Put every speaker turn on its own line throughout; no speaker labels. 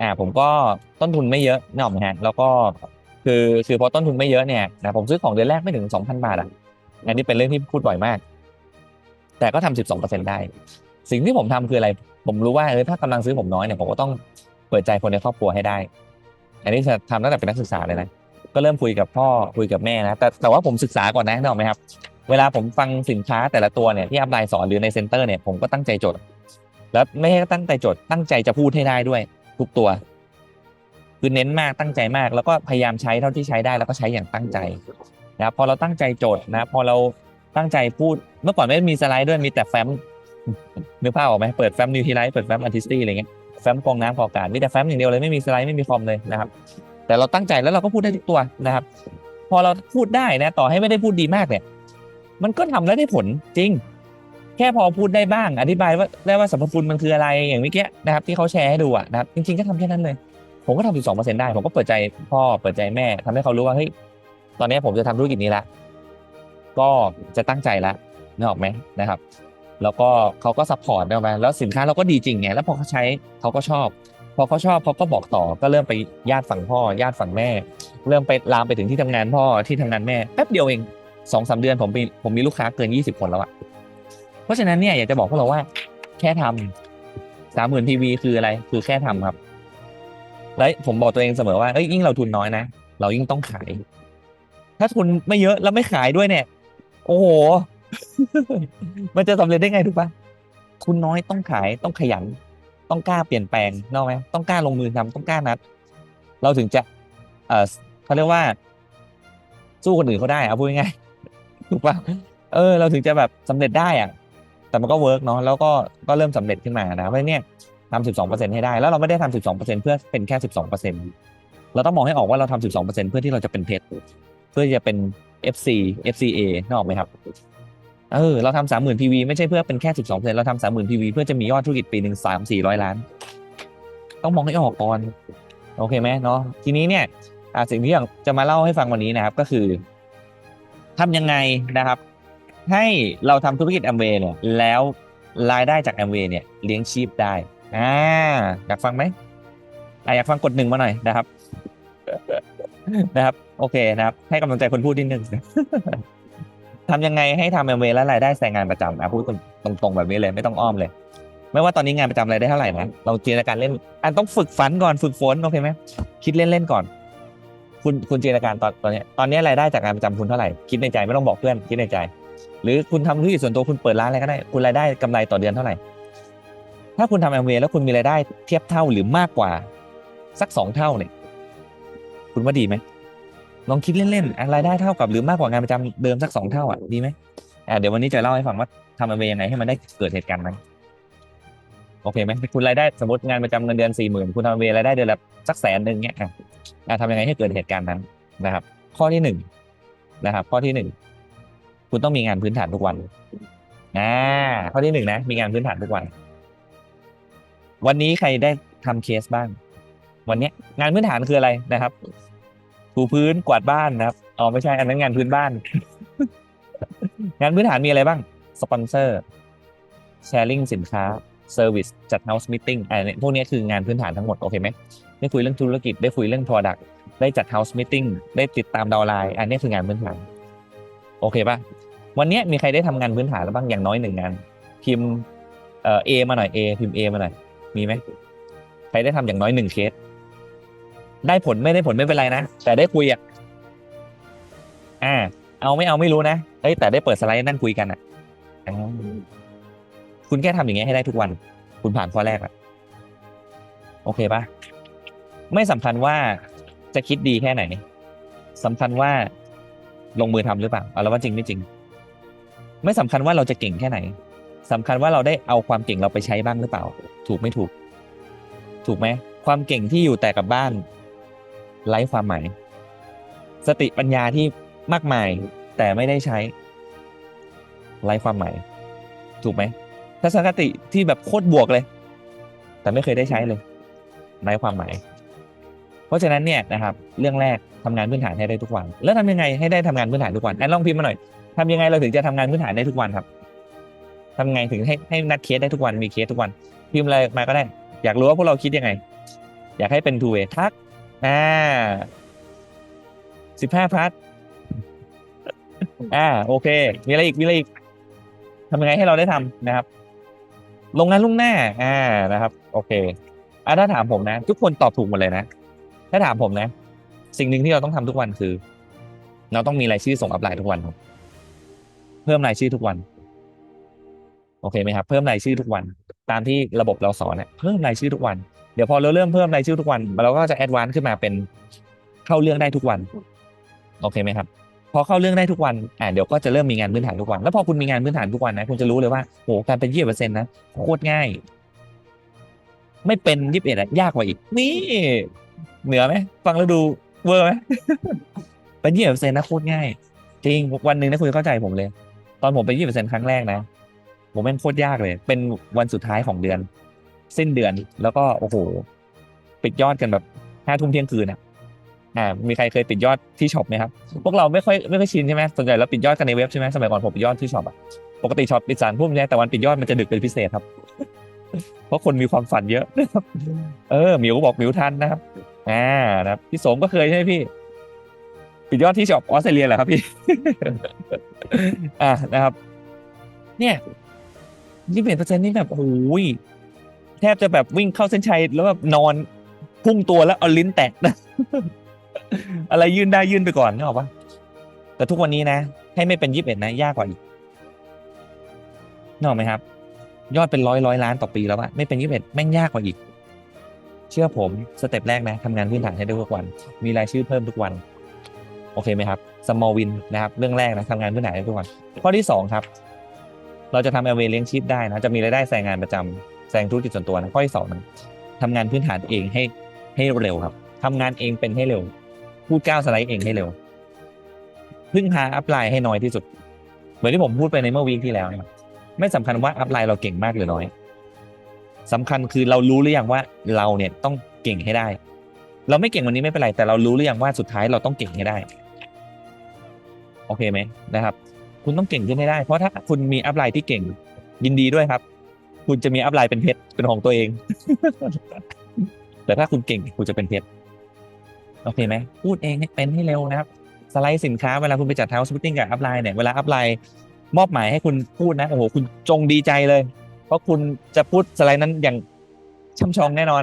อ่าผมก็ต้นทุนไม่เยอะนึกออกไหมฮะแล้วก็คือคือพอต้นทุนไม่เยอะเนี่ยนะผมซื้อของเดือนแรกไม่ถึงสองพันบาทอะอันนี้เป็นเรื่องที่พูดบ่อยมาก แต่ก็ทำสิบสองเปอร์เซ็นได้ สิ่งที่ผมทำคืออะไร ผมรู้ว่าเออถ้ากำลังซื้อผมน้อยเนี่ยผมก็ต้องเปิดใจคนในครอบครัวให้ได้ อันนี้จะทำตั้งแต่เป็นนักศึกษาเลยนะก็เริ่มคุยกับพ่อคุยกับแม่นะแต่แต่ว่าผมศึกษาก่อนนะนึกออกไหมครับ เวลาผมฟังสินค้าแต่ละตัวเนี่ยที่อัพไลน์สอนหรือในเซ็นเตอร์เนี่ยผมก็ตั้งใจจด แล้วไม่ใช่ตั้งใจจดตั้งใจจะพูดให้ได้ด้วย ทุกตัว คือเน้นมากตั้งใจมาก แล้วก็พยายามใช้เท่าที่ใช้ได้แล้วก็ใช้อย่างตั้งใจนะครับพอเราตั้งใจโจดนะ พอเราตั้งใจพูดเมื่อก่อนไม่มีสไลด์ด้วยมีแต่แฟ้มนึกภาพออกไหมเปิดแฟ้มนิวทีไลท์เปิดแฟ้มอาร์ติสตี้อะไรเงี้ยแฟ้มกรองน้ำกอกาศมีแต่แฟ้มอย่างเดียวเลยไม่มีสไลด์ไม่มีฟอร์มเลยนะครับ แต่เราตั้งใจแล้วเราก็พูดได้ทุกตัวนะครับ พอเราพูดได้นะ ต่อให้ไม่ได้พูดดีมากเนี่ย มันก็ทำแล้วได้ผลจริง แค่พอพูดได้บ้างอธิบายว่าได้ว่าสรรพคุณมันคืออะไรอย่างเมื่อกี้นะครับที่เขาแชร์ให้ดูอะนะครับจริงๆก็ทำแค่นั้นเลย ผมก็ทำสิบสองเปอร์เซ็นต์ได้ ผมก็เปิดใจพ่อเปิดใจแม่ทำให้เขารู้ว่าเฮ้ยตอนนี้ผมจะทำธุรกิจนี้ละก็จะตั้งใจละนึกออกไหมนะครับ แล้วก็เขาก็ซัพพอร์ตได้มแล้วสินค้าเราก็ดีจริงไงแล้วพอเขาใช้เขาก็ชอบ พอเขาชอบเขาก็บอกต่อก็เริ่มไปญาติฝั่งพ่อ ญาติฝั่งแม่ เริ่มไปลามไปถึงที่ทำงานพ่อที่ทำงานแม่แป๊บเดียวเองสองสาเดือนผมมีผมมีลูกค้าเกินยี่สิบคนแล้วอะ เพราะฉะนั้นเนี่ยอยากจะบอกพวกเราว่า แค่ทำสามหมื่นทีวีคืออะไร คือแค่ทำครับ แล้วผมบอกตัวเองเสมอว่าเอ้ยยิ่งเราทุนน้อยนะเรายิ่งต้องขาย ถ้าทุนไม่เยอะแล้วไม่ขายด้วยเนี่ย โอ้โห มันจะสำเร็จได้ไงถูกปะทุนน้อยต้องขายต้องขยัน ต้องกล้าเปลี่ยนแปลงนอกไหมต้องกล้าลงมือทำต้องกล้านัด เราถึงจะ เออเขาเรียกว่า สู้คนอื่นเขาได้เอาพูดง่ายถูกปะเออ เราถึงจะแบบสำเร็จได้อะ แต่มันก็เวิร์กเนาะแล้วก็ก็เริ่มสำเร็จขึ้นมานะเพราะเนี่ยทำสิบสองเปอร์เซ็นให้ได้ แล้วเราไม่ได้ทำสิบสองเปอร์เซ็นเพื่อเป็นแค่สิบสองเปอร์เซ็นเราต้องมองให้ออกว่าเราทำสิบสองเปอร์เซ็นเพื่อที่เราจะเป็นเพชรเพื่อจะเป็น FC FCA นออกไหมครับเออเราทำสามหมื่น PV ไม่ใช่เพื่อเป็นแค่สิบสองเปอร์เซ็นเราทำสามหมื่น PV เพื่อจะมียอดธุรกิจปีหนึ่งสามสี่ร้อยล้าน ต้องมองให้ออกก่อนโอเคไหมเนาะทีนี้เนี่ยอ่าสิ่งที่อยากจะมาเล่าให้ฟังวันนี้นะครับก็คือทำยังไงนะครับ ให้เราทำธุรกิจแอมเวย์เนี่ย แล้วรายได้จากแอมเวย์เนี่ยเลี้ยงชีพได้ อ่า อยากฟังไหมอ่าอยากฟังกดหนึ่งมาหน่อยนะครับ นะครับ โอเคนะครับ ให้กำลังใจคนพูดนิดนึง ทำยังไงให้ทำแอมเวย์และรายได้แซงงานประจำอะพูดตรงๆแบบนี้เลยไม่ต้องอ้อมเลย ไม่ว่าตอนนี้งานประจำรายได้เท่าไหร่นะเราจินตนาการเล่น อันต้องฝึกฝันก่อนฝึกฝนโอเคไหมคิดเล่นๆก่อน คุณคุณจินตนาการตอนตอนเนี้ยตอนนี้รายได้จากงานประจำคุณเท่าไหร่คิดในใจไม่ต้องบอกเพื่อนคิดในใจ หรือคุณทำธุรกิจส่วนตัวคุณเปิดร้านอะไรก็ได้ คุณรายได้กำไรต่อเดือนเท่าไหร่ ถ้าคุณทำแอมเวย์แล้วคุณมีรายได้เทียบเท่าหรือมากกว่า สักสองเท่าเนี่ย คุณว่าดีไหมลองคิดเล่นๆรายได้เท่ากับหรือมากกว่างานประจำเดิมสักสองเท่าอะดีไหมอะเดี๋ยววันนี้จะเล่าให้ฟังว่าทำแอมเวย์ยังไงให้มันได้เกิดเหตุการณ์นั้นโอเคไหมคุณรายได้สมมติงานประจำเงินเดือนสี่หมื่นคุณทำแอมเวรายได้เดือนละสักแสนหนึ่งเนี่ยอะอะทำยังไงให้เกิดเหตุการณ์นั้นนะครับ ข้อที่หนึ่งนะครับ ข้อที่หนึ่ง คุณต้องมีงานพื้นฐานทุกวันอ่าข้อที่หนึ่งนะ มีงานพื้นฐานทุกวัน วันนี้ใครได้ทำเคสบ้าง วันเนี้ยงานพื้นฐานคืออะไรนะครับถูพื้นกวาดบ้านนะครับอ๋อไม่ใช่อันนั้นงานพื้นบ้าน งานพื้นฐานมีอะไรบ้างสปอนเซอร์แชร์ลิงสินค้าเซอร์วิสจัด House Meeting อันนี้พวกนี้คืองานพื้นฐานทั้งหมด โอเคไหมได้คุยเรื่องธุรกิจได้คุยเรื่อง Product ได้จัด House Meeting ได้ติดตามดาวไลน์อันนี้คืองานพื้นฐาน โอเคปะ วันนี้มีใครได้ทำงานพื้นฐานแล้วบ้างอย่างน้อยหนึ่งงาน พิมพ์เอ่อ A มาหน่อย A พิมพ์ A มาหน่อยมีไหมใครได้ทำอย่างน้อยหนึ่งเคส ได้ผลไม่ได้ผลไม่เป็นไรนะ แต่ได้คุยอะอ่า เอาไม่เอาไม่รู้นะเอ้ยแต่ได้เปิดสไลด์นั่งคุยกันอะอ่าคุณแค่ทำอย่างเงี้ยให้ได้ทุกวัน คุณผ่านข้อแรกอะโอเคปะไม่สำคัญว่าจะคิดดีแค่ไหนสำคัญว่าลงมือทำหรือเปล่าเอาแล้วว่าจริงไม่จริง ไม่สำคัญว่าเราจะเก่งแค่ไหนสำคัญว่าเราได้เอาความเก่งเราไปใช้บ้างหรือเปล่า ถูกไม่ถูก ถูกไหมความเก่งที่อยู่แต่กับบ้านไร้ความหมาย สติปัญญาที่มากมายแต่ไม่ได้ใช้ไร้ความหมาย ถูกไหมทัศนคติที่แบบโคตรบวกเลย แต่ไม่เคยได้ใช้เลยในความหมาย เพราะฉะนั้นเนี่ยนะครับ เรื่องแรกทำงานพื้นฐานให้ได้ทุกวัน แล้วทำยังไงให้ได้ทำงานพื้นฐานทุกวันแอนลองพิมพ์มาหน่อย ทำยังไงเราถึงจะทำงานพื้นฐานได้ทุกวันครับทำไงถึงให้ให้นัดเคสได้ทุกวันมีเคสทุกวันพิมพ์อะไรมาก็ได้ อยากรู้ว่าพวกเราคิดยังไง อยากให้เป็น two way ทักอ่าสิบห้าพัทอ่าโอเค มีอะไรอีกมีอะไรอีกทำยังไงให้เราได้ทำนะครับ ลงงานลุ่งหน้า อ่านะครับ โอเคอะถ้าถามผมนะ ทุกคนตอบถูกหมดเลยนะ ถ้าถามผมนะ สิ่งหนึ่งที่เราต้องทำทุกวันคือ เราต้องมีรายชื่อส่งอัพไลน์ทุกวันครับ เพิ่มรายชื่อทุกวัน โอเคไหมครับ เพิ่มรายชื่อทุกวัน ตามที่ระบบเราสอนเนี่ยเพิ่มรายชื่อทุกวัน เดี๋ยวพอเราเริ่มเพิ่มรายชื่อทุกวันเราก็จะแอดวานซ์ขึ้นมาเป็นเข้าเรื่องได้ทุกวัน โอเคไหมครับพอเข้าเรื่องได้ทุกวัน อ่าเดี๋ยวก็จะเริ่มมีงานพื้นฐานทุกวัน แล้วพอคุณมีงานพื้นฐานทุกวันนะ คุณจะรู้เลยว่าโหการเป็นยี่สิบเปอร์เซ็นต์นะโคตรง่าย ไม่เป็นยี่สิบเอ็ดอะยากกว่าอีก นี่ เหนือไหม ฟังแล้วดูเวอร์ไหมเป็นยี่สิบเปอร์เซ็นต์นะโคตรง่าย จริง วันหนึ่งนะคุณเข้าใจผมเลย ตอนผมเป็นยี่สิบเปอร์เซ็นต์ครั้งแรกนะ ผมแม่งโคตรยากเลย เป็นวันสุดท้ายของเดือน สิ้นเดือนแล้วก็โอ้โห ปิดยอดกันแบบห้าทุ่มเที่ยงคืนอะอ่ามีใครเคยปิดยอดที่ช็อปไหมครับ พวกเราไม่ค่อยไม่ค่อยชินใช่ไหมส่วนใหญ่เราปิดยอดกันในเว็บใช่ไหมสมัยก่อนผมปิดยอดที่ช็อปอะปกติช็อปปิดสามทุ่มใช่แต่วันปิดยอดมันจะดึกเป็นพิเศษครับ เพราะคนมีความฝันเยอะนะครับเออหมิวบอกหมิวทันนะครับอ่านะครับพี่สมก็เคยใช่ไหมพี่ ปิดยอดที่ช็อปออสเตรเลียเหรอครับพี่ อ่านะครับ เนี่ยยี่สิบเอ็ดเปอร์เซ็นต์นี่แบบโอ้ยแทบจะแบบวิ่งเข้าเส้นชัยแล้วแบบนอนพุ่งตัวแล้วเอาลิ้นแตะอะไรยื่นได้ยื่นไปก่อนนึกออกปะแต่ทุกวันนี้นะ ให้ไม่เป็นยี่สิบเอ็ดนะ ยากกว่าอีกนึกออกไหมครับ ยอดเป็นร้อยร้อยล้านต่อปีแล้วอะไม่เป็นยี่สิบเอ็ดแม่งยากกว่าอีก เชื่อผมสเต็ปแรกนะทำงานพื้นฐานให้ได้ทุกวัน มีรายชื่อเพิ่มทุกวัน โอเคไหมครับ small win นะครับ เรื่องแรกนะทำงานพื้นฐานให้ทุกวันข้อที่สองครับ เราจะทำแอลเวเลี้ยงชีพได้นะ จะมีรายได้แซงงานประจำแซงธุรกิจส่วนตัวนะ ข้อที่สองนะทำงานพื้นฐานเองให้ให้เร็วครับทำงานเองเป็นให้เร็ว พูดก้าวสไลด์เองให้เร็ว พึ่งพาอัพไลน์ให้น้อยที่สุด เหมือนที่ผมพูดไปในเมื่อวีคที่แล้วนะไม่สำคัญว่าอัพไลน์เราเก่งมากหรือน้อยสำคัญคือเรารู้หรือยังว่าเราเนี่ยต้องเก่งให้ได้ เราไม่เก่งวันนี้ไม่เป็นไร แต่เรารู้หรือยังว่าสุดท้ายเราต้องเก่งให้ได้ โอเคไหมนะครับ คุณต้องเก่งขึ้นให้ได้ เพราะถ้าคุณมีอัพไลน์ที่เก่งยินดีด้วยครับ คุณจะมีอัพไลน์เป็นเพชรเป็นของตัวเอง แต่ถ้าคุณเก่งคุณจะเป็นเพชรโอเคไหมพูดเองให้เป็นให้เร็วนะครับ สไลด์สินค้าเวลาคุณไปจัดเท้าสป o ตติ้งกับอัพไลน์เนี่ยเวลาอัพไลน์มอบหมายให้คุณพูดนะโอ้โหคุณจงดีใจเลย เพราะคุณจะพูดสไลด์นั้นอย่างช่ำชองแน่นอน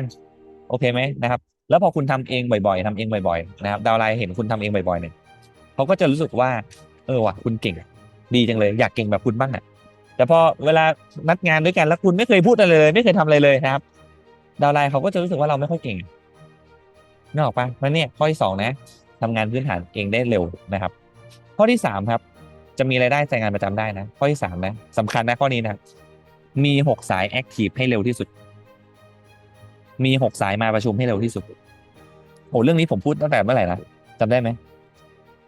โอเคไหมนะครับ แล้วพอคุณทำเองบ่อยๆทำเองบ่อยๆนะครับ ดาวไลน์เห็นคุณทำเองบ่อยๆเนี่ย เขาก็จะรู้สึกว่า เออว่ะคุณเก่ง ดีจังเลย อยากเก่งแบบคุณบ้างอะ แต่พอเวลานัดงานด้วยกันแล้วคุณไม่เคยพูดอะไรเลย ไม่เคยทำอะไรเลยนะครับ ดาวไลน์เขาก็จะรู้สึกว่าเราไม่ค่อยเก่งนึกออกปะแล้วเนี่ยข้อที่สองนะทำงานพื้นฐานเองได้เร็วนะครับ ข้อที่สามครับ จะมีรายได้จากงานประจำได้นะ ข้อที่สามนะสำคัญนะข้อนี้นะมีหกสายแอคทีฟให้เร็วที่สุด มีหกสายมาประชุมให้เร็วที่สุดโอ้เรื่องนี้ผมพูดตั้งแต่เมื่อไหร่นะจำได้ไหม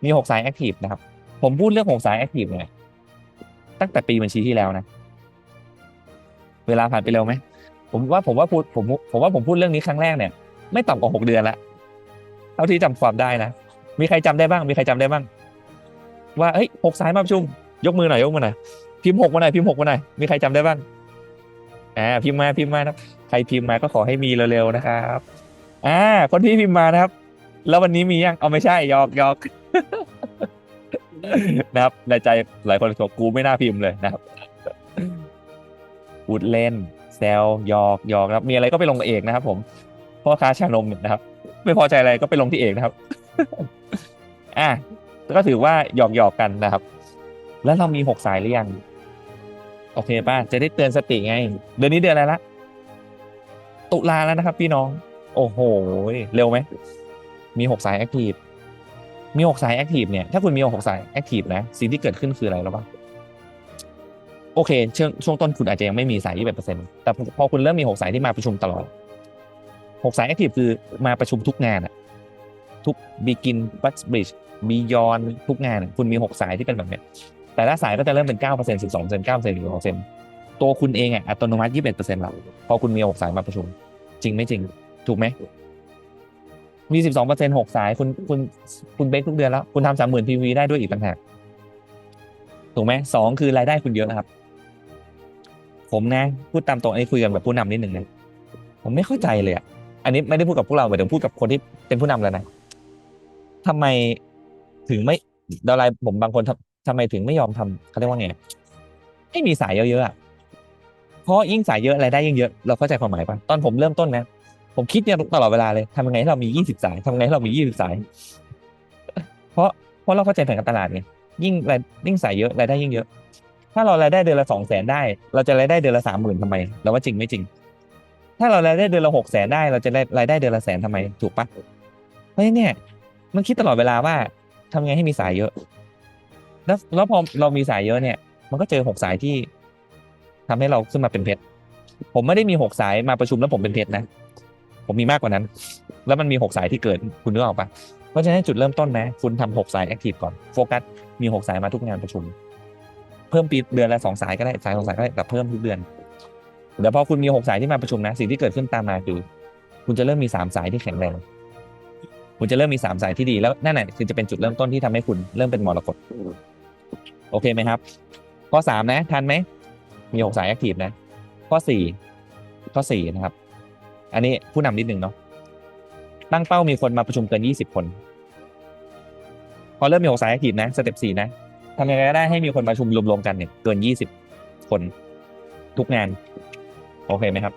มีหกสายแอคทีฟนะครับ ผมพูดเรื่องหกสายแอคทีฟเนี่ยตั้งแต่ปีบัญชีที่แล้วนะ เวลาผ่านไปเร็วไหมผมว่าผมว่าพูดผมผมว่าผมพูดเรื่องนี้ครั้งแรกเนี่ย ไม่ต่ำกว่าหกเดือนละเท่าที่จำความได้นะ มีใครจำได้บ้าง มีใครจำได้บ้าง ว่าเฮ้ยหกสายมาประชุม ยกมือหน่อยยกมือหน่อยพิมพ์หกมาหน่อยพิมพ์หกมาหน่อยมีใครจำได้บ้างอ่าพิมพ์มาพิมพ์มานะใครพิมพ์มาก็ขอให้มีเร็วๆนะครับ อ่า คนที่พิมพ์มานะครับ แล้ววันนี้มียังเอาไม่ใช่ยอกยอก นะครับ ในใจหลายคนบอกกูไม่น่าพิมพ์เลยนะครับพูดเล่นแซวหยอกหยอกนะครับ มีอะไรก็ไปลงกับเอกนะครับ ผมพ่อค้าชานมนะครับ ไม่พอใจอะไรก็ไปลงที่เอกนะครับ อะก็ถือว่าหยอกหยอกกันนะครับ แล้วเรามีหกสายหรือยังโอเคป่ะจะได้เตือนสติไง เดือนนี้เดือนอะไรละตุลาแล้วนะครับ พี่น้อง โอ้โห เร็วไหม มีหกสายแอคทีฟ มีหกสายแอคทีฟเนี่ยถ้าคุณมีหกสายแอคทีฟนะสิ่งที่เกิดขึ้นคืออะไรรู้ป่ะโอเคช่วงช่วงต้นคุณอาจจะยังไม่มีสายยี่สิบเปอร์เซ็นต์แต่พอคุณเริ่มมีหกสายที่มาประชุมตลอดหกสายแอคทีฟคือมาประชุมทุกงานอะทุก begin back bridge beyond ทุกงานคุณมีหกสายที่เป็นแบบนี้แต่ละสายก็จะเริ่มเป็นเก้าเปอร์เซ็นต์สิบสองเปอร์เซ็นต์เก้าเปอร์เซ็นต์สิบสองเปอร์เซ็นต์ตัวคุณเองอะอัตโนมัติยี่สิบเอ็ดเปอร์เซ็นต์แล้วพอคุณมีหกสายมาประชุม จริงไม่จริง ถูกไหม มีสิบสองเปอร์เซ็นต์หกสายคุณคุณคุณเบรกทุกเดือนแล้ว คุณทำสามหมื่นพีวีได้ด้วยอีกต่างหากถูกไหมสองคือรายได้คุณเยอะนะครับ ผมนะ พูดตามตรงอันนี้คุยกันแบบผู้นำนิดหนึ่งนะผมไม่เข้าใจเลยอะอันนี้ไม่ได้พูดกับพวกเราแต่พูดกับคนที่เป็นผู้นำแล้วนะทำไมถึงไม่ดาวไลน์ผมบางคนทำทำไมถึงไม่ยอมทำเขาเรียกว่าไงให้มีสายเยอะๆอะเพราะยิ่งสายเยอะรายได้ยิ่งเยอะเราเข้าใจความหมายปะตอนผมเริ่มต้นนะ ผมคิดเนี่ยตลอดเวลาเลยทำยังไงให้เรามียี่สิบสายทำยังไงให้เรามียี่สิบสาย เพราะเพราะเราเข้าใจแผนการตลาดไงยิ่งรายยิ่งสายเยอะรายได้ยิ่งเยอะ ถ้าเรารายได้เดือนละสองแสนได้ เราจะรายได้เดือนละสามหมื่นทำไมเราว่าจริงไม่จริง ถ้าเรารายได้เดือนละหกแสนได้ เราจะรายได้เดือนละแสนทำไมถูกปะเพราะฉะนั้นเนี่ย มันคิดตลอดเวลาว่าทำไงให้มีสายเยอะ แล้วแล้วพอเรามีสายเยอะเนี่ย มันก็เจอหกสายที่ทำให้เราขึ้นมาเป็นเพชรผมไม่ได้มีหกสายมาประชุมแล้วผมเป็นเพชรนะ ผมมีมากกว่านั้น แล้วมันมีหกสายที่เกิดคุณนึกออกปะเพราะฉะนั้นจุดเริ่มต้นนะคุณทำหกสายแอคทีฟก่อนโฟกัสมีหกสายมาทุกงานประชุม เพิ่มปีเดือนละสองสายก็ได้สายสองสายก็ได้แต่เพิ่มทุกเดือนเดี๋ยวพอคุณมีหกสายที่มาประชุมนะ สิ่งที่เกิดขึ้นตามมาคือ คุณจะเริ่มมีสามสายที่แข็งแรงคุณจะเริ่มมีสามสายที่ดีแล้วนั่นแหละคือจะเป็นจุดเริ่มต้นที่ทำให้คุณเริ่มเป็นมรกตโอเคไหมครับ ข้อสามนะ ทันไหมมีหกสายแอคทีฟนะ ข้อสี่ข้อสี่นะครับ อันนี้ผู้นำนิดหนึ่งเนาะตั้งเป้ามีคนมาประชุมเกินยี่สิบคน พอเริ่มมีหกสายแอคทีฟนะสเต็ปสี่นะทำยังไงก็ได้ให้มีคนมาประชุมรวมๆกันเนี่ยเกินยี่สิบคน ทุกงาน โอเคไหมครับ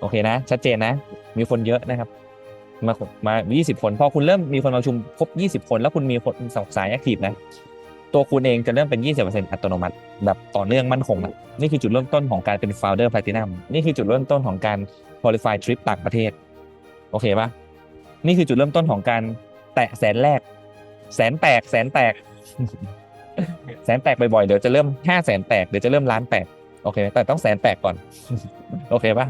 โอเคนะ ชัดเจนนะ มีคนเยอะนะครับมามา 20 คน พอคุณเริ่มมีคนมาประชุมครบ 20 คน แล้วคุณมีคนสองสายแอคทีฟนะ ตัวคุณเองจะเริ่มเป็น 20%อัตโนมัติ แบบต่อเนื่องมั่นคงอะนี่คือจุดเริ่มต้นของการเป็น founder platinum นี่คือจุดเริ่มต้นของการ qualify trip ต่างประเทศ โอเคปะนี่คือจุดเริ่มต้นของการแตะแสนแรก แสนแตกแสนแตก แสนแตกบ่อยๆ เดี๋ยวจะเริ่มห้าแสนแตกเดี๋ยวจะเริ่มล้านแตกโอเคไหมแต่ต้องแสนแตกก่อน โอเคปะ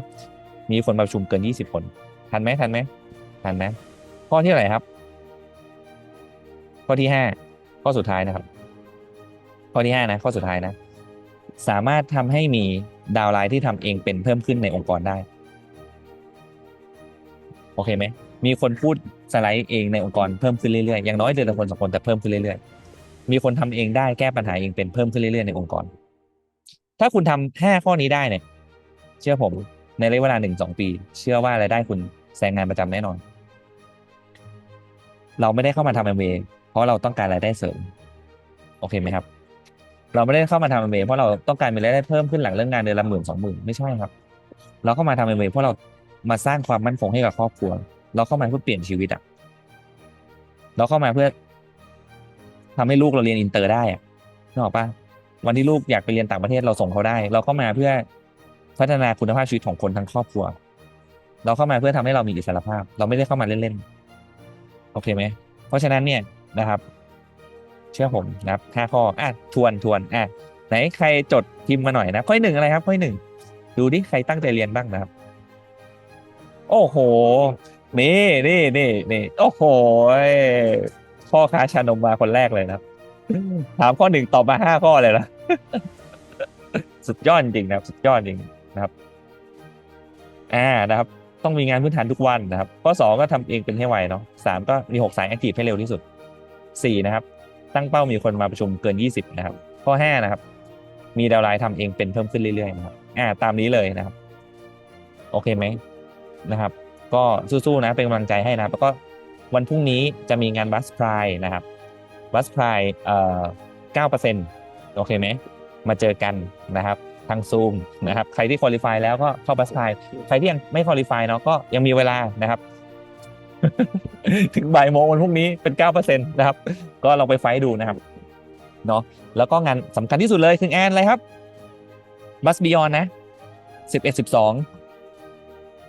มีคนมาประชุมเกิน 20 คน ทันไหมทันไหมทันไหมข้อที่อะไหรครับ ข้อที่ห้าข้อสุดท้ายนะครับ ข้อที่ห้านะข้อสุดท้ายนะ สามารถทำให้มีดาวไลน์ที่ทำเองเป็นเพิ่มขึ้นในองค์กรได้ โอเคไหมมีคนพูดสไลด์เองในองค์กรเพิ่มขึ้นเรื่อยๆอย่างน้อยเดือนละคนสองคนแต่เพิ่มขึ้นเรื่อยๆ มีคนทำเองได้แก้ปัญหาเองเป็นเพิ่มขึ้นเรื่อยๆในองค์กร ถ้าคุณทำห้าข้อนี้ได้เนี่ย เชื่อผมในระยะเวลาหนึ่งสองปี เชื่อว่ารายได้คุณแซงงานประจำแน่นอน เราไม่ได้เข้ามาทำเอ็มเเพราะเราต้องการรายได้เสริม โอเคไหมครับ เราไม่ได้เข้ามาทำเอ็มเพราะเราต้องการมีรายได้เพิ่มขึ้นหลังเรื่องงานเดือนละหมื่นสองหมื่นไม่ใช่ครับ เราเข้ามาทำเอ็มเพราะเรามาสร้างความมั่นคงให้กับครอบครัว เราเข้ามาเพื่อเปลี่ยนชีวิตอะเราเข้ามาเพื่อทำให้ลูกเราเรียนอินเตอร์ได้อะนึกออกปะวันที่ลูกอยากไปเรียนต่างประเทศเราส่งเขาได้ เราเข้ามาเพื่อพัฒนาคุณภาพชีวิตของคนทั้งครอบครัว เราเข้ามาเพื่อทำให้เรามีอิสรภาพ เราไม่ได้เข้ามาเล่นๆโอเคไหมเพราะฉะนั้นเนี่ยนะครับ เชื่อผมนะครับห้าข้ออะทวนทวนอะไหนใครจดพิมพ์มาหน่อยนะข้อหนึ่งอะไรครับข้อหนึ่งดูดิใครตั้งใจเรียนบ้างนะครับ โอ้โหนี่นี่นี่นี่โอ้โหพ่อค้าชานมมาคนแรกเลยนะครับถามข้อหนึ่งตอบมาห้าข้อเลยนะสุดยอดจริงนะครับ สุดยอดจริงนะครับ อ่านะครับ ต้องมีงานพื้นฐานทุกวันนะครับ ข้อสองก็ทำเองเป็นให้ไวเนาะสามก็มีหกสายแอคทีฟให้เร็วที่สุดสี่นะครับ ตั้งเป้ามีคนมาประชุมเกินยี่สิบนะครับ ข้อห้านะครับ มีดาวไลน์ทำเองเป็นเพิ่มขึ้นเรื่อยๆนะครับอ่าตามนี้เลยนะครับ โอเคไหมนะครับ ก็สู้ๆนะเป็นกำลังใจให้นะแล้วก็วันพรุ่งนี้จะมีงานบัสพรายนะครับบัสพรายเอ่อเก้าเปอร์เซ็นต์โอเคไหมมาเจอกันนะครับ ทางซูมนะครับ ใครที่คุริฟายแล้วก็เข้าบัสพรายใครที่ยังไม่คุริฟายเนาะก็ยังมีเวลานะครับ ถึงบ่ายโมงวันพรุ่งนี้เป็นเก้าเปอร์เซ็นต์นะครับ ก็ลองไปไฟดูนะครับเนาะแล้วก็งานสำคัญที่สุดเลยคือแอนอะไรครับบัสบิยอนนะสิบเอ็ดสิบสอง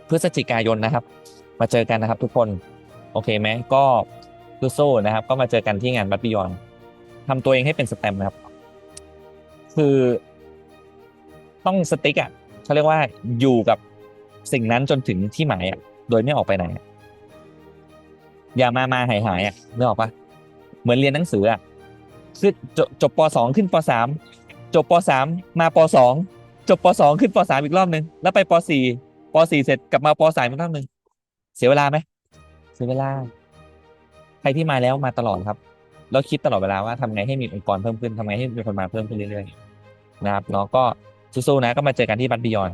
พฤศจิกายนนะครับ มาเจอกันนะครับทุกคน โอเคไหมก็สู้ๆนะครับ ก็มาเจอกันที่งานบัสบิยอนทำตัวเองให้เป็นสแตมนะครับ คือต้องสติ๊กอะเขาเรียกว่าอยู่กับสิ่งนั้นจนถึงที่หมายอะ โดยไม่ออกไปไหน อย่ามามาหายหายอะนึกออกปะเหมือนเรียนหนังสืออะคือจบจบปสองขึ้นปสามจบปสามมาปสองจบปสองขึ้นปสามอีกรอบหนึ่งแล้วไปปสี่ปสี่เสร็จกลับมาปสามอีกรอบหนึ่งเสียเวลาไหมเสียเวลา ใครที่มาแล้วมาตลอดครับแล้วคิดตลอดเวลาว่าทำไงให้มีองค์กรเพิ่มขึ้นทำไงให้มีคนมาเพิ่มขึ้นเรื่อยๆนะครับเนาะก็สู้ๆนะก็มาเจอกันที่บัตบิยอน